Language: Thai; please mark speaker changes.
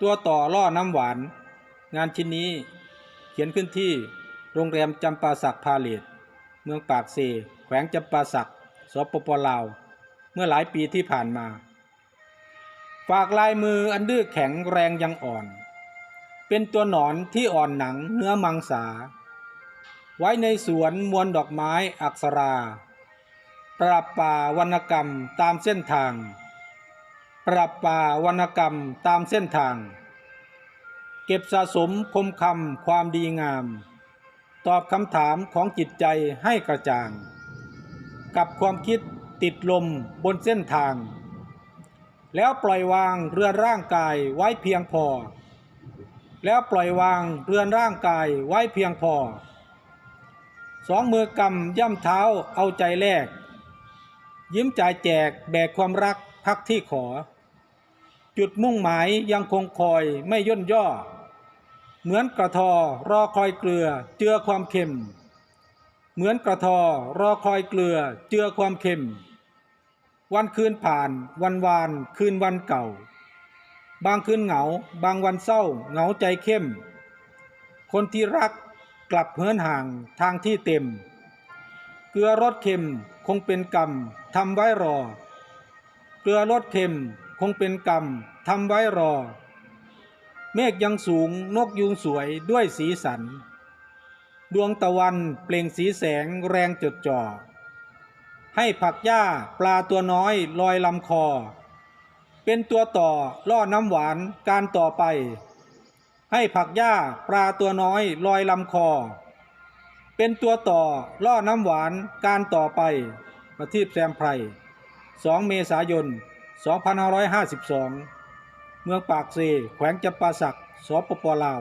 Speaker 1: ตัวต่อล่อน้ำหวาน งานชิ้นนี้เขียนขึ้นที่โรงแรมจำปาสักพาเลตเมืองปากเซแขวงจำปาสักสปปลาว เมื่อหลายปีที่ผ่านมา ฝากลายมืออันดื้อแข็งแรงยังอ่อน เป็นตัวหนอนที่อ่อนหนังเนื้อมังสา ไว้ในสวนมวลดอกไม้อักษรา ปรับป่าวรรณกรรมตามเส้นทาง ปรับป่าวรรณกรรมตามเส้นทาง เก็บสะสมคมคำความดีงาม ตอบคำถามของจิตใจให้กระจ่าง กับความคิดติดลมบนเส้นทาง แล้วปล่อยวางเรือนร่างกายไว้เพียงพอ แล้วปล่อยวางเรือนร่างกายไว้เพียงพอ สองมือกำย่ำเท้าเอาใจแลกยิ้มจ่ายแจกแบกความรักพักที่ขอ จุดมุ่งหมายยังคงคอยไม่ย่นย่อ เหมือนกระทอรอคอยเกลือเจือความเค็ม เหมือนกระทอรอคอยเกลือเจือความเค็ม วันคืนผ่านวันวานคืนวันเก่า บางคืนเหงา บางวันเศร้าเหงาใจเข้ม คนที่รักกลับเหินห่างทางที่เต็ม เกลือรสเค็มคงเป็นกรรมทำไว้รอ เกลือรสเค็ม คงเป็นกรรมทำไว้รอ เมฆยังสูงนกยุงสวยด้วยสีสัน ดวงตะวันเปล่งสีแสงแรงจดจ่อ ให้ผักหญ้าปลาตัวน้อยลอยลำคอ เป็นตัวต่อล่อน้ำหวานการต่อไป ให้ผักหญ้าปลาตัวน้อยลอยลำคอ เป็นตัวต่อล่อน้ำหวานการต่อไปประทีปแซมไพร2เมษายน 2552 เมืองปากเซแขวงจำปาสัก สปปลาว